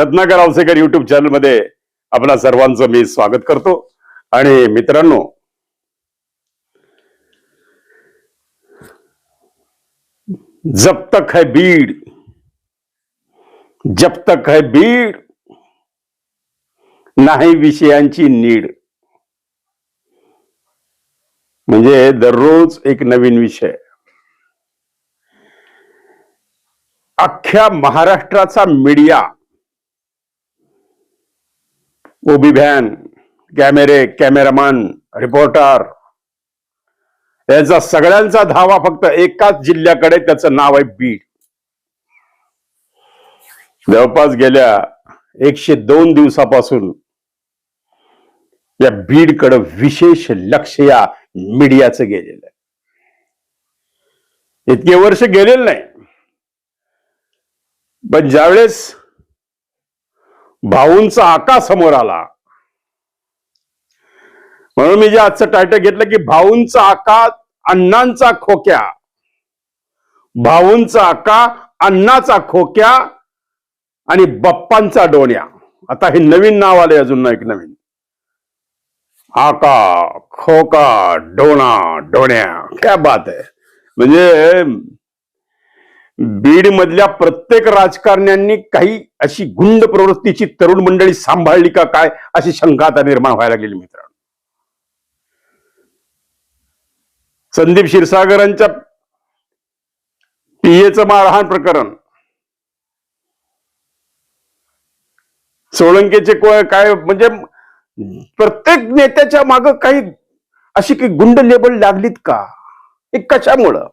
Ratnakar Awasekar YouTube चॅनलमध्ये आपणा सर्वांचं मी स्वागत करतो. आणि मित्रांनो जब तक है बीड जब तक है बीड नाही विषयांची नीड. म्हणजे दररोज एक नवीन विषय. अख्ख्या महाराष्ट्राचा मीडिया ओबी व्हॅन कॅमेरे कॅमेरामन रिपोर्टर. याचा सगळ्यांचा धावा फक्त एकाच जिल्ह्याकडे त्याचं नाव आहे बीड. जवळपास गेल्या एकशे दोन दिवसापासून या बीडकडं विशेष लक्ष या मीडियाचं गेलेलं आहे. इतके वर्ष गेलेलं नाही. पण ज्यावेळेस भाऊंचा आका समोर आला. म्हणून मी जे आजचं टायटल घेतलं की भाऊंचा आका अण्णांचा खोक्या. भाऊंचा आका अण्णाचा खोक्या आणि बप्पांचा डोण्या. आता हे नवीन नाव आले अजून ना एक नवीन. आका खोका डोणा डोण्या. क्या बात आहे. म्हणजे बीड मधल्या प्रत्येक राजकारण्यांनी काही अशी गुंड प्रवृत्तीची तरुण मंडळी सांभाळली का काय अशी शंका आता निर्माण व्हायला लागलेली मित्रांनो. संदीप क्षीरसागरांच्या पीएचं मारहाण प्रकरण. सोळंकेचे काय म्हणजे प्रत्येक नेत्याच्या माग काही अशी काही गुंड लेबल लागलीत का? हे कशामुळं?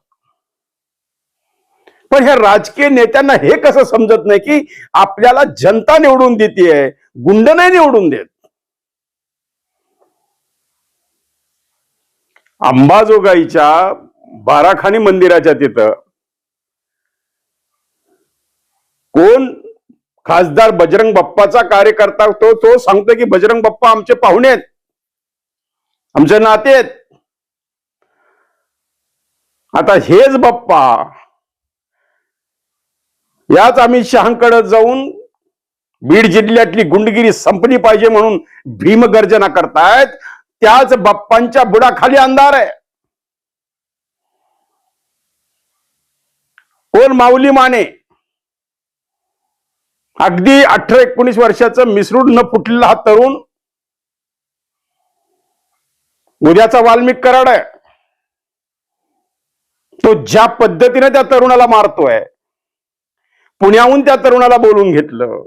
पण ह्या राजकीय नेत्यांना हे कसं समजत नाही की आपल्याला जनता निवडून देते गुंड नाही निवडून देत? अंबाजोगाईच्या बाराखानी मंदिराच्या तिथं कोण खासदार बजरंग बाप्पाचा कार्यकर्ता तो तो सांगतो की बजरंग बाप्पा आमचे पाहुणे आहेत आमचे नाते आहेत. आता हेच बाप्पा याच अमित शहाकडे जाऊन बीड जिल्ह्यातली गुंडगिरी संपली पाहिजे म्हणून भीमगर्जना करतायत. त्याच बाप्पांच्या बुडाखाली अंधार आहे. कोण? माऊली माने. अगदी अठरा एकोणीस वर्षाचं मिसरूड न फुटलेला हा तरुण उद्याचा वाल्मिक कराड आहे. तो ज्या पद्धतीने त्या तरुणाला मारतोय पुण्याहून त्या तरुणाला बोलून घेतलं.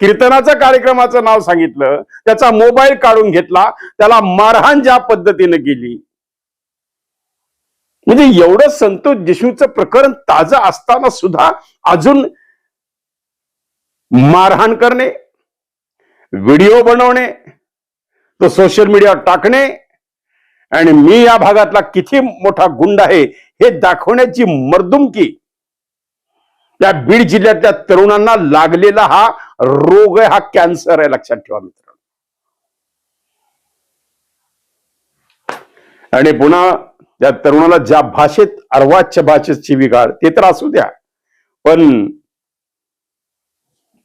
कीर्तनाचं कार्यक्रमाचं नाव सांगितलं. त्याचा मोबाईल काढून घेतला. त्याला मारहाण ज्या पद्धतीने केली. म्हणजे एवढं संतोष जिशूचं प्रकरण ताज असताना सुद्धा अजून मारहाण करणे व्हिडिओ बनवणे तो सोशल मीडियावर टाकणे आणि मी या भागातला किती मोठा गुंड आहे हे दाखवण्याची मर्दुमकी या बीड जिल्ह्यातल्या तरुणांना लागलेला हा रोग आहे हा कॅन्सर आहे लक्षात ठेवा मित्रांनो. आणि पुन्हा त्या तरुणाला ज्या भाषेत अर्वाच्य भाषेत शिवीगाळ ते तर असू द्या. पण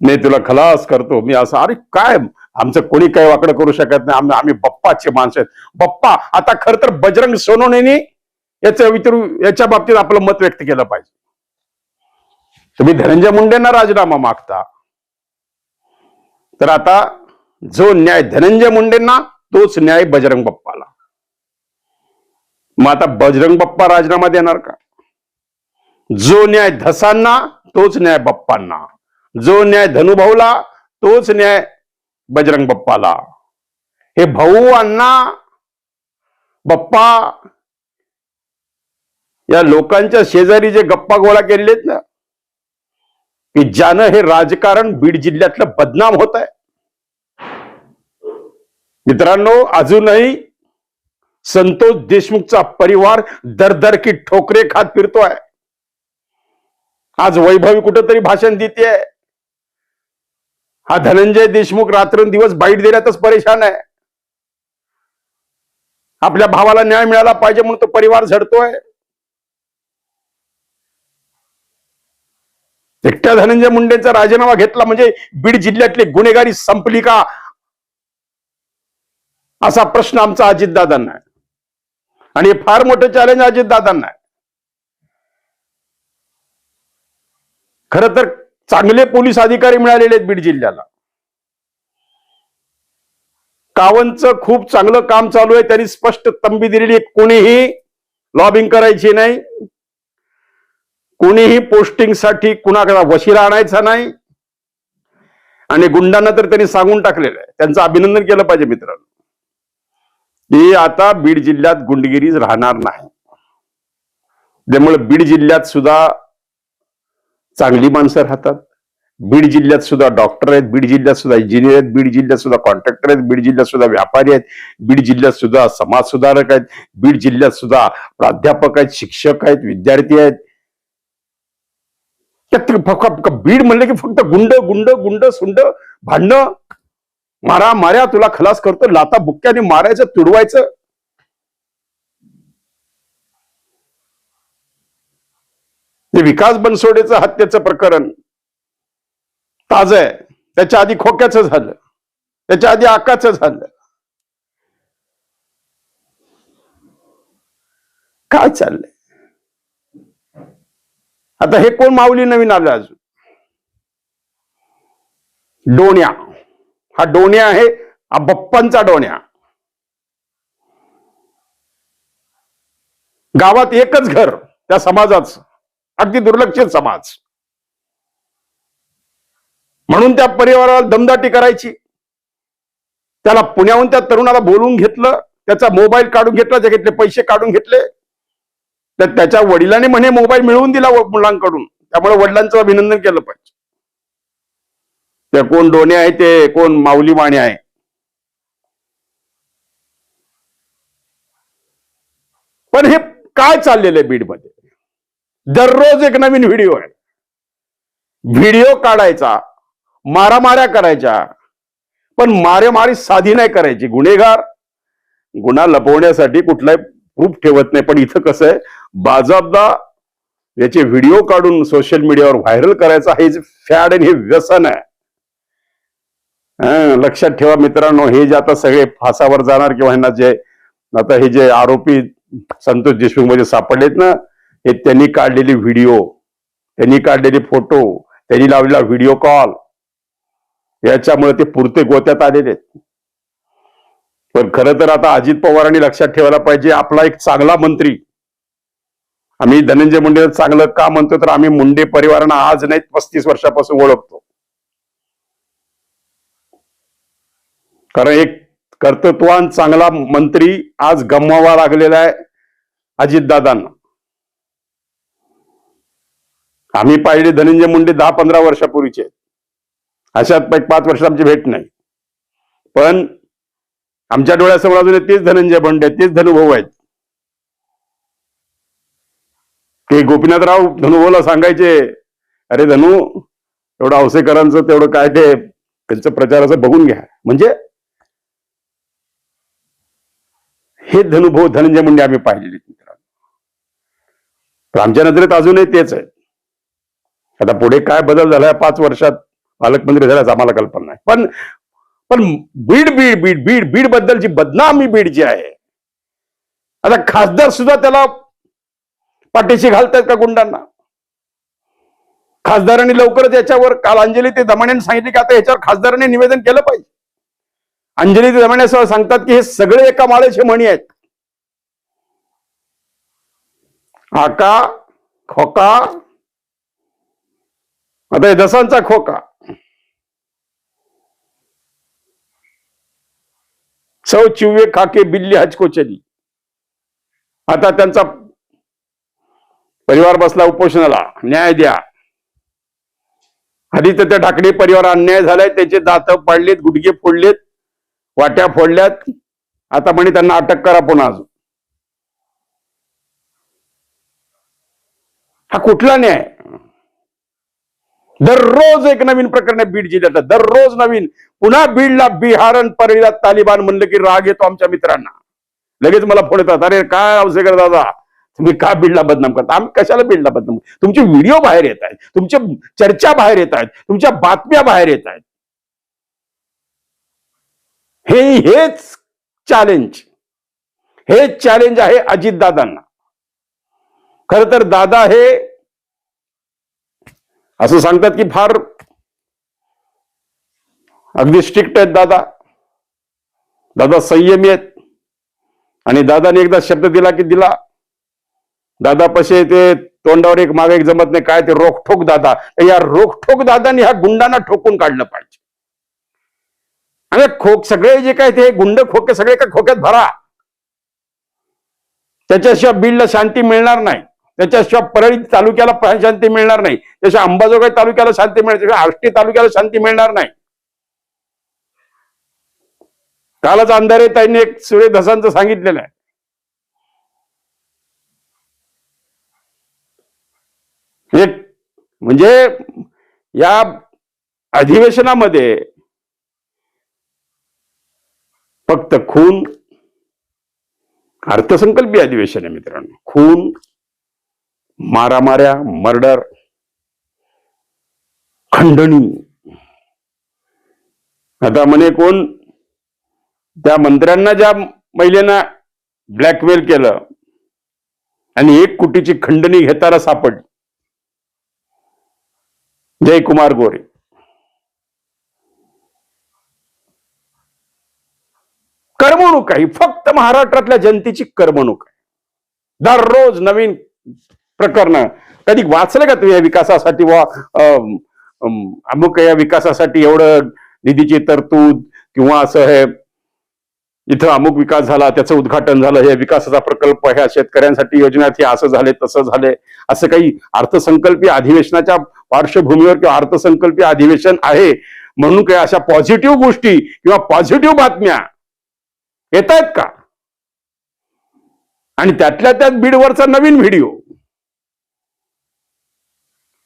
मी तुला खलास करतो मी असं अरे काय आमचं कोणी काय वाकडं करू शकत नाही आम्ही आम्ही बप्पाचे माणसं आहेत. बप्पा आता खर तर बजरंग सोनवणेने याच्या विचारू याच्या बाबतीत आपलं मत व्यक्त केलं पाहिजे. तुम्ही धनंजय मुंडेंना राजीनामा मागता. तर आता जो न्याय धनंजय मुंडेंना तोच न्याय बजरंग बाप्पाला. मग आता बजरंग बाप्पा राजीनामा देणार का? जो न्याय धसांना तोच न्याय बाप्पांना. जो न्याय धनुभाऊला तोच न्याय बजरंग बाप्पाला. हे भाऊ अण्णा बाप्पा या लोकांच्या शेजारी जे गप्पा गोळा केलेत ना की ज्यानं हे राजकारण बीड जिल्ह्यातलं बदनाम होत आहे मित्रांनो अजूनही संतोष देशमुखचा परिवार दरदर की ठोकरे खात फिरतोय. आज वैभवी कुठंतरी भाषण देते हा धनंजय देशमुख रात्रंदिवस बाईट देण्यातच परेशान आहे. आपल्या भावाला न्याय मिळाला पाहिजे म्हणून तो परिवार झडतोय. एकट्या धनंजय मुंडेंचा राजीनामा घेतला म्हणजे बीड जिल्ह्यातली गुन्हेगारी संपली का? असा प्रश्न आमचा अजितदादांना आहे. आणि हे फार मोठं चॅलेंज अजितदादांना आहे. खर तर चांगले पोलीस अधिकारी मिळालेले आहेत बीड जिल्ह्याला. कावनचं खूप चांगलं काम चालू आहे त्यांनी स्पष्ट तंबी दिलेली कोणीही लॉबिंग करायची नाही. कोणीही पोस्टिंगसाठी कुणाकडे वशिला आणायचा नाही. आणि गुंडांना तर त्यांनी सांगून टाकलेलं आहे. त्यांचं अभिनंदन केलं पाहिजे मित्रांनो. की आता बीड जिल्ह्यात गुंडगिरी राहणार नाही. त्यामुळे बीड जिल्ह्यात सुद्धा चांगली माणसं राहतात. बीड जिल्ह्यात सुद्धा डॉक्टर आहेत. बीड जिल्ह्यात सुद्धा इंजिनियर आहेत. बीड जिल्ह्यात सुद्धा कॉन्ट्रॅक्टर आहेत. बीड जिल्ह्यात सुद्धा व्यापारी आहेत. बीड जिल्ह्यात सुद्धा समाज सुधारक आहेत. बीड जिल्ह्यात सुद्धा प्राध्यापक आहेत शिक्षक आहेत विद्यार्थी आहेत. त्यात फक्त बीड म्हणले की फक्त गुंड गुंड गुंड सुंड भांडणं. मारा माऱ्या तुला खलास करतो. लाता बुक्क्याने मारायचं तुडवायचं. ते विकास बनसोडेचं हत्येचं प्रकरण. ताज आहे. त्याच्या आधी खोक्याचं झालं. त्याच्या आधी आकाचं झालं. काय चाललंय? आता हे कोण माऊली नवीन आलं अजून? डोण्या. हा डोण्या आहे हा बप्पांचा डोण्या. गावात एकच घर त्या समाजाच. अगदी दुर्लक्षित समाज. म्हणून त्या परिवाराला दमदाटी करायची. त्याला पुण्याहून त्या तरुणाला बोलवून घेतलं त्याचा मोबाईल काढून घेतला त्याच्यातले पैसे काढून घेतले. तर त्याच्या वडिलांनी म्हणे मोबाईल मिळवून दिला मुलांकडून. त्यामुळे वडिलांचं अभिनंदन केलं पाहिजे. ते कोण डोणे आहे ते कोण माऊली माने आहे. पण हे काय चाललेलं आहे बीडमध्ये? दररोज एक नवीन व्हिडिओ आहे. व्हिडिओ काढायचा मारामाऱ्या करायच्या पण मारेमारी साधी नाही करायची. गुन्हेगार गुन्हा लपवण्यासाठी कुठलाही प्रूफ ठेवत नाही. पण इथं कसं आहे बाजाबदा याचे व्हिडिओ काढून सोशल मीडियावर व्हायरल करायचं हे फॅड आणि हे व्यसन आहे. लक्षात ठेवा मित्रांनो हे जे आता सगळे फासावर जाणार किंवा ह्यांना जे आता हे जे आरोपी संतोष देशमुखमध्ये सापडलेत ना हे त्यांनी काढलेले व्हिडिओ त्यांनी काढलेले फोटो त्यांनी लावलेला व्हिडिओ कॉल याच्यामुळे ते पुरते गोत्यात आलेले पण खरं तर आता अजित पवारांनी लक्षात ठेवायला पाहिजे आपला एक चांगला मंत्री आम्ही धनंजय मुंडे चांगलं का म्हणतो तर आम्ही मुंडे परिवारांना आज नाही पस्तीस वर्षापासून ओळखतो. कारण एक कर्तृत्वान चांगला मंत्री आज गमवावा लागलेला आहे अजितदादांना. आम्ही पाहिले धनंजय मुंडे दहा पंधरा वर्षापूर्वीचे आहेत. अशात एक पाच वर्ष आमची भेट नाही. पण आमच्या डोळ्यासमोर अजून तेच धनंजय मुंडे आहेत, तेच धनुभाऊ आहेत. ते गोपीनाथराव धनुभाऊला सांगायचे अरे धनु एवढं औसेकरांचं तेवढं काय ते त्यांचं प्रचाराचं बघून घ्या. म्हणजे हे धनुभाऊ धनंजय मुंडे आम्ही पाहिलेले मित्रांनो. तर आमच्या नजरेत अजूनही तेच आहे आता पुढे काय बदल झालाय पाच वर्षात पालकमंत्री झाल्याच आम्हाला कल्पना नाही. पण पण बीड बीड बीड बीड बीड बद्दलची बदनामी बीड जी आहे आता खासदार सुद्धा त्याला पाठीशी घालतात का गुंडांना? खासदारांनी लवकरच याच्यावर काल अंजली ते दमाण्यांनी सांगितले की आता याच्यावर खासदारांनी निवेदन केलं पाहिजे. अंजली ते दमाण्यासह सांगतात की हे सगळे एका माळेचे म्हणी आहेत. आका खोका. आता हे दसांचा खोका. सौ चिवे खाके बिल्ली हचको चली आता त्यांचा परिवार बसला उपोषणाला न्याय द्या. आधी तर त्या ढाकणे परिवार अन्याय झालाय त्याचे दात पाडलेत गुडघे फोडलेत वाट्या फोडल्यात. आता म्हणे त्यांना अटक करा पुन्हा अजून. हा कुठला न्याय? दररोज एक नवीन प्रकरण बीड जिल्ह्यात दररोज नवीन. पुन्हा बीडला बिहार आणि परळीला तालिबान म्हणलं की राग येतो आमच्या मित्रांना. लगेच मला फोन येतात अरे काय अवसेकर दादा? तुम्ही का बीडला बदनाम करता? आम्ही कशाला बीडला बदनाम? तुमचे व्हिडिओ बाहेर येत आहेत. तुमच्या चर्चा बाहेर येत आहेत. तुमच्या बातम्या बाहेर येत आहेत. हे हेच चॅलेंज हेच चॅलेंज आहे अजितदादांना. खर तर दादा हे असं सांगतात की फार अगदी स्ट्रिक्ट आहेत दादा. दादा संयमी आहेत. आणि दादाने एकदा शब्द दिला की दिला दादा पशे ते तोंडावर एक मागे एक जमत नाही. काय ते रोखोक दादा. या रोखोक दादाने ह्या गुंडांना ठोकून काढलं पाहिजे. आणि खोक सगळे जे काय ते गुंड खोके सगळे का खोक्यात भरा. त्याच्याशिवाय बीडला शांती मिळणार नाही. त्याच्याशिवाय परळी तालुक्याला शांती मिळणार नाही. त्याशिवाय अंबाजोगाई तालुक्याला शांती मिळणार आष्टी तालुक्याला शांती मिळणार नाही. कालच अंधारे ताईने एक सुळे धसांचं सांगितलेलं आहे एक म्हणजे या अधिवेशनामध्ये फक्त खून अर्थसंकल्पीय अधिवेशन आहे मित्रांनो खून मारामाऱ्या मर्डर खंडणी. आता म्हणे कोण? त्या मंत्र्यांना ज्या महिलेनं ब्लॅकमेल केलं आणि एक कोटीची खंडणी घेताना सापडली. जयकुमार गोरे करमणूक आहे फक्त महाराष्ट्रातल्या जनतेची करमणूक आहे दररोज नवीन प्रकरण कधी वाचलं का तुम्ही या विकासासाठी वा अमुक या विकासासाठी एवढं निधीची तरतूद किंवा असं हे इथं अमुक विकास झाला त्याचं उद्घाटन झालं हे विकासाचा प्रकल्प ह्या शेतकऱ्यांसाठी योजनेत हे असं झाले तसं झाले असं काही अर्थसंकल्पीय अधिवेशनाच्या पार्श्वभूमीवर किंवा अर्थसंकल्पीय अधिवेशन आहे म्हणून काही अशा पॉझिटिव्ह गोष्टी किंवा पॉझिटिव्ह बातम्या येत आहेत का? आणि त्यातल्या त्यात बीडवरचा नवीन व्हिडिओ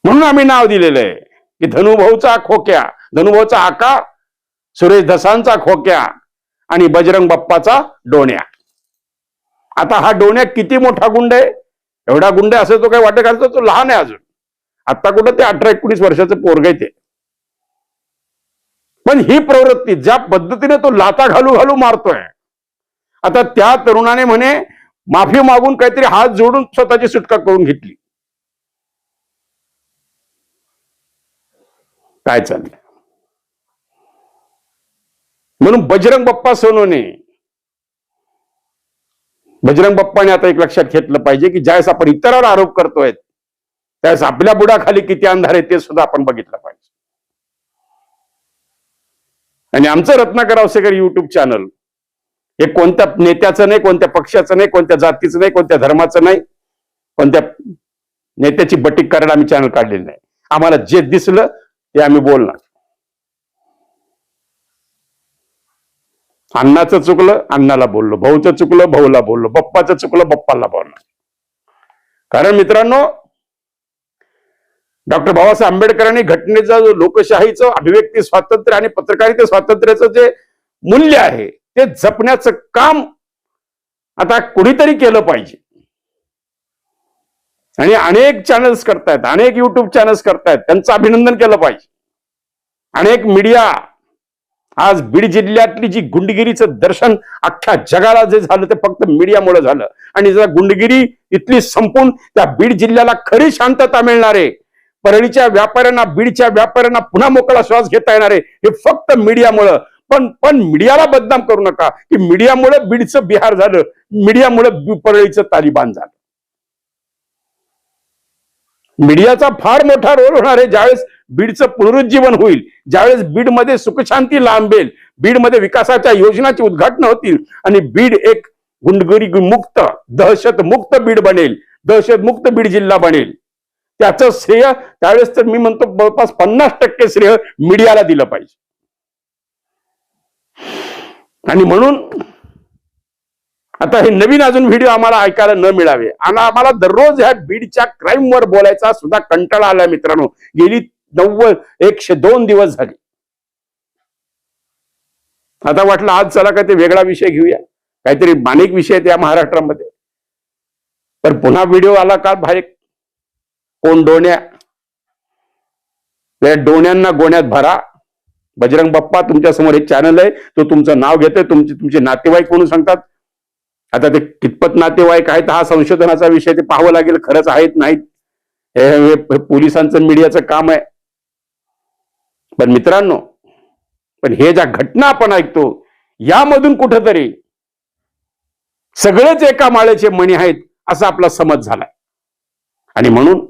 म्हणून आम्ही नाव दिलेलं आहे की धनुभाऊचा खोक्या धनुभाऊचा आका सुरेश धसांचा खोक्या आणि बजरंग बाप्पाचा डोण्या. आता हा डोण्या किती मोठा गुंड आहे? एवढा गुंड आहे असं तो काही वाटत घालतो? तो लहान आहे अजून. आता कुठं ते अठरा एकोणीस वर्षाचं पोरग आहे ते. पण ही प्रवृत्ती ज्या पद्धतीने तो लाता घालू घालू मारतोय आता त्या तरुणाने म्हणे माफी मागून काहीतरी हात जोडून स्वतःची सुटका करून घेतली. काय चाललंय? म्हणून बजरंग बाप्पा सोनवणे बजरंग बाप्पाने आता एक लक्षात घेतलं पाहिजे की ज्यावेळेस आपण इतरांवर आरोप करतोय त्यावेळेस आपल्या बुडाखाली किती अंधार आहे ते सुद्धा आपण बघितलं पाहिजे. आणि आमचं रत्नाकर अवसेकर युट्यूब चॅनल हे कोणत्या नेत्याचं नाही कोणत्या पक्षाचं नाही कोणत्या जातीचं नाही कोणत्या धर्माचं नाही कोणत्या नेत्याची बटीक करायला आम्ही चॅनल काढलेलं नाही. आम्हाला जे दिसलं ते आम्ही बोलणार. अण्णाचं चुकलं अण्णाला बोललो. भाऊचं चुकलं भाऊला बोललो. बप्पाचं चुकलं बप्पाला बोललो. कारण मित्रांनो डॉक्टर बाबासाहेब आंबेडकरांनी घटनेचा जो लोकशाहीचं अभिव्यक्ती स्वातंत्र्य आणि पत्रकारिता स्वातंत्र्याचं जे मूल्य आहे ते जपण्याचं काम आता कुणीतरी केलं पाहिजे. आणि अनेक चॅनल्स करतायत अनेक युट्यूब चॅनल्स करतायत त्यांचं अभिनंदन केलं पाहिजे. अनेक मीडिया आज बीड जिल्ह्यातली जी गुंडगिरीचं दर्शन अख्ख्या जगाला जे झालं ते फक्त मीडियामुळे झालं. आणि जर गुंडगिरी इथली संपून त्या बीड जिल्ह्याला खरी शांतता मिळणार आहे परळीच्या व्यापाऱ्यांना बीडच्या व्यापाऱ्यांना पुन्हा मोकळा श्वास घेता येणार आहे हे फक्त मीडियामुळं. पण पण मीडियाला बदनाम करू नका की मीडियामुळे बीडचं बिहार झालं मीडियामुळे परळीचं तालिबान झालं. मीडियाचा फार मोठा रोल होणार आहे ज्यावेळेस बीडचं पुनरुज्जीवन होईल ज्यावेळेस बीडमध्ये सुखशांती लांबेल बीडमध्ये विकासाच्या योजनाची उद्घाटन होतील आणि बीड एक गुंडगिरी मुक्त दहशतमुक्त बीड बनेल दहशतमुक्त बीड जिल्हा बनेल. त्याचं श्रेय त्यावेळेस तर मी म्हणतो जवळपास पन्नास टक्के श्रेय मीडियाला दिलं पाहिजे. आणि म्हणून आता हे नवीन अजून व्हिडिओ आम्हाला ऐकायला न मिळावे. आणि आम्हाला दररोज ह्या बीडच्या क्राईमवर बोलायचा सुद्धा कंटाळा आला मित्रांनो. गेली नव्वद एकशे दोन दिवस झाले. आता वाटलं आज चला काय ते वेगळा विषय घेऊया. काहीतरी मानिक विषय आहेत या महाराष्ट्रामध्ये. पण पुन्हा व्हिडिओ आला का भाई कोण डोण्या? त्या डोण्यांना गोण्यात भरा. बजरंग बाप्पा तुमच्यासमोर एक चॅनल आहे. तो तुमचं नाव घेतोय. तुमचे तुमचे नातेवाईक म्हणून सांगतात? आता ते कितपत नातेवाईक आहेत हा संशोधनाचा विषय ते पाहावं लागेल खरंच आहेत नाहीत. हे पोलिसांचं मीडियाचं काम आहे. पण मित्रांनो पण हे ज्या घटना आपण ऐकतो यामधून कुठंतरी सगळेच एका माळेचे मणी आहेत असा आपला समज झालाय. आणि म्हणून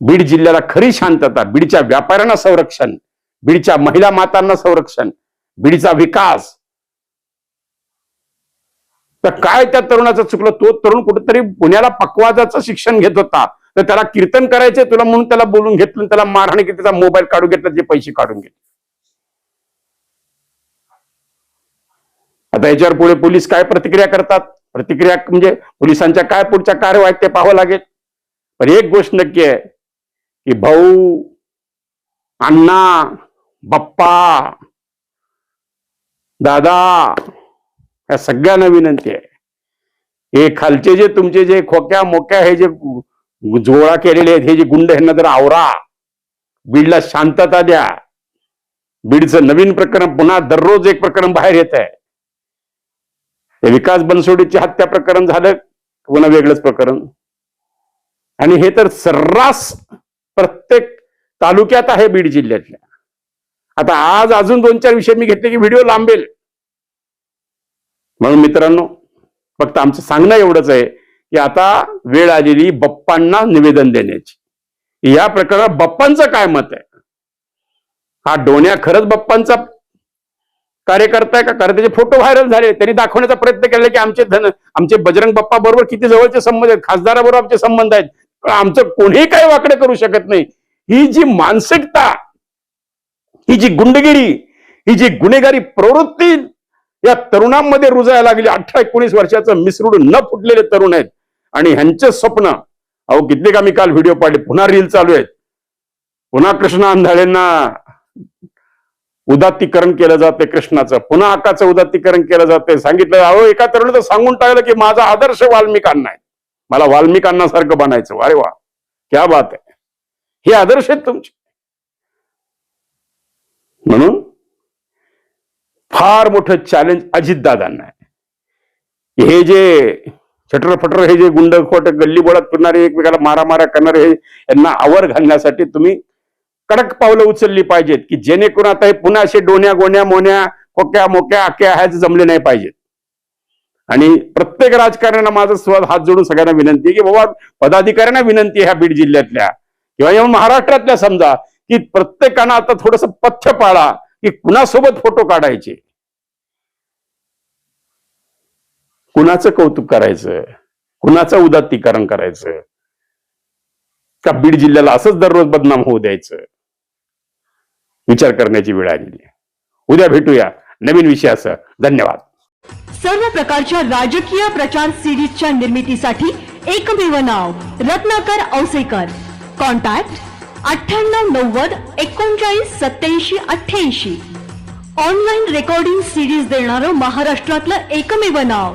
बीड जिल्ह्याला खरी शांतता बीडच्या व्यापाऱ्यांना संरक्षण बीडच्या महिला मातांना संरक्षण बीडचा विकास तर काय त्या तरुणाचं चुकलं? तो तरुण कुठेतरी पुण्याला पकवाजाचं शिक्षण घेत होता. तर त्याला कीर्तन करायचे तुला म्हणून त्याला बोलून घेतलं त्याला मारहाणी की त्याचा मोबाईल काढून घेतला जे पैसे काढून घेतले. आता याच्यावर पुढे पोलीस काय प्रतिक्रिया करतात? प्रतिक्रिया म्हणजे पोलिसांच्या काय पुढच्या कारवाईत ते पाहावं लागेल. पण एक गोष्ट नक्की आहे की भाऊ अण्णा बाप्पा दादा या सगळ्यांना विनंती आहे. हे खालचे जे तुमचे जे खोक्या मोक्या हे जे जोळा केलेले आहेत हे जे गुंड ह्यांना जर आवरा. बीडला शांतता द्या. बीडचं नवीन प्रकरण पुन्हा दररोज एक प्रकरण बाहेर येत आहे. विकास बनसोडीची हत्या प्रकरण झालं पुन्हा वेगळंच प्रकरण. आणि हे तर सर्रास प्रत्येक तालुक्यात आहे बीड जिल्ह्यातल्या. आता आज अजून दोन चार विषय मी घेतले की व्हिडिओ लांबेल. म्हणून मित्रांनो फक्त आमचं सांगणं एवढंच आहे की आता वेळ आलेली बप्पांना निवेदन देण्याची. या प्रकरणात बप्पांचं काय मत आहे? हा डोण्या खरंच बप्पांचा कार्यकर्ता आहे का? कारण त्याचे फोटो व्हायरल झाले. त्यांनी दाखवण्याचा प्रयत्न केला की आमचे धन आमचे बजरंग बाप्पा बरोबर किती जवळचे संबंध आहेत? खासदाराबरोबर आमचे संबंध आहेत. आमचं कोणीही काही वाकडे करू शकत नाही. ही जी मानसिकता ही जी गुंडगिरी ही जी गुन्हेगारी प्रवृत्ती या तरुणांमध्ये रुजायला लागली. अठरा एकोणीस वर्षाचं मिसरूड न फुटलेले तरुण आहेत. आणि ह्यांचे स्वप्न अहो कित्येक आम्ही काल व्हिडिओ पाहिले पुन्हा रील चालू आहेत. पुन्हा कृष्ण आंधळेंना उदात्तीकरण केलं जाते कृष्णाचं. पुन्हा आकाचं उदात्तीकरण केलं जाते. सांगितलं अहो एका तरुणाचं सांगून टाकलं की माझा आदर्श वाल्मिकांना आहे. मला वाल्मिकांना बनायचं. अरे वा क्या बात आहे. हे आदर्श आहेत तुमचे म्हणून फार मोठं चॅलेंज अजितदादांना आहे. हे जे छटर फटर हे जे गुंडखोट गल्ली बोळात फिरणारे एकमेकाला मारामारा करणारे हे यांना आवर घालण्यासाठी तुम्ही कडक पावलं उचलली पाहिजेत की जेणेकरून आता हे पुन्हा असे डोण्या गोण्या मोन्या कोक्या मोक्या आक्या ह्याच जमले नाही पाहिजेत. आणि प्रत्येक राजकारण्यांना माझा स्वतः हात जोडून सगळ्यांना विनंती आहे की बाबा पदाधिकाऱ्यांना विनंती आहे ह्या बीड जिल्ह्यातल्या. किंवा या महाराष्ट्रातल्या समजा की प्रत्येकानं आता थोडस पथ्य पाळा की कुणासोबत फोटो काढायचे. कुणाचं कौतुक करायचं? कुणाचं उदात्तीकरण करायचं? का बीड जिल्ह्याला असंच दररोज बदनाम होऊ द्यायचं? विचार करण्याची वेळ आलेली उद्या भेटूया. नवीन विषयासह. धन्यवाद. सर्व प्रकारच्या राजकीय प्रचार सिरीजच्या निर्मितीसाठी एकमेव नाव रत्नाकर औसेकर. कॉन्टॅक्ट अठ्ठ्याण्णव नव्वद एकोणचाळीस सत्याऐंशी अठ्ठ्याऐंशी. ऑनलाईन रेकॉर्डिंग सिरीज देणारं महाराष्ट्रातलं एकमेव नाव